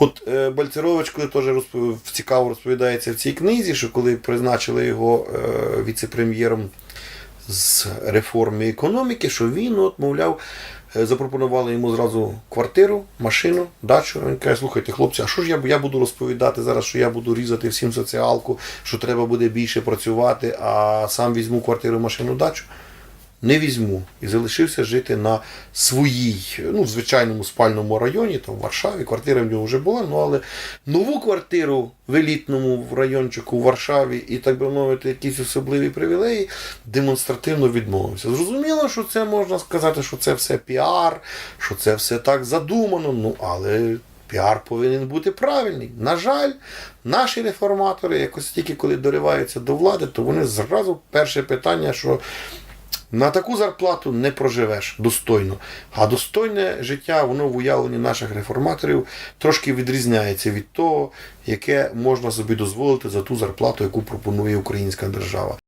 От е, Бальцерович, коли теж розпов... цікаво розповідається в цій книзі, що коли призначили його е, віце-прем'єром з реформи економіки, що він, от, мовляв, е, запропонували йому зразу квартиру, машину, дачу. Він каже, слухайте, хлопці, а що ж я, я буду розповідати зараз, що я буду різати всім соціалку, що треба буде більше працювати, а сам візьму квартиру, машину, дачу? Не візьму. І залишився жити на своїй, ну, звичайному спальному районі, там в Варшаві. Квартира в нього вже була, ну але нову квартиру в елітному райончику в Варшаві і, так би мовити, якісь особливі привілеї демонстративно відмовився. Зрозуміло, що це можна сказати, що це все піар, що це все так задумано, ну але. Піар повинен бути правильний. На жаль, наші реформатори, якось тільки коли дориваються до влади, то вони зразу перше питання, що на таку зарплату не проживеш достойно. А достойне життя, воно в уявленні наших реформаторів трошки відрізняється від того, яке можна собі дозволити за ту зарплату, яку пропонує українська держава.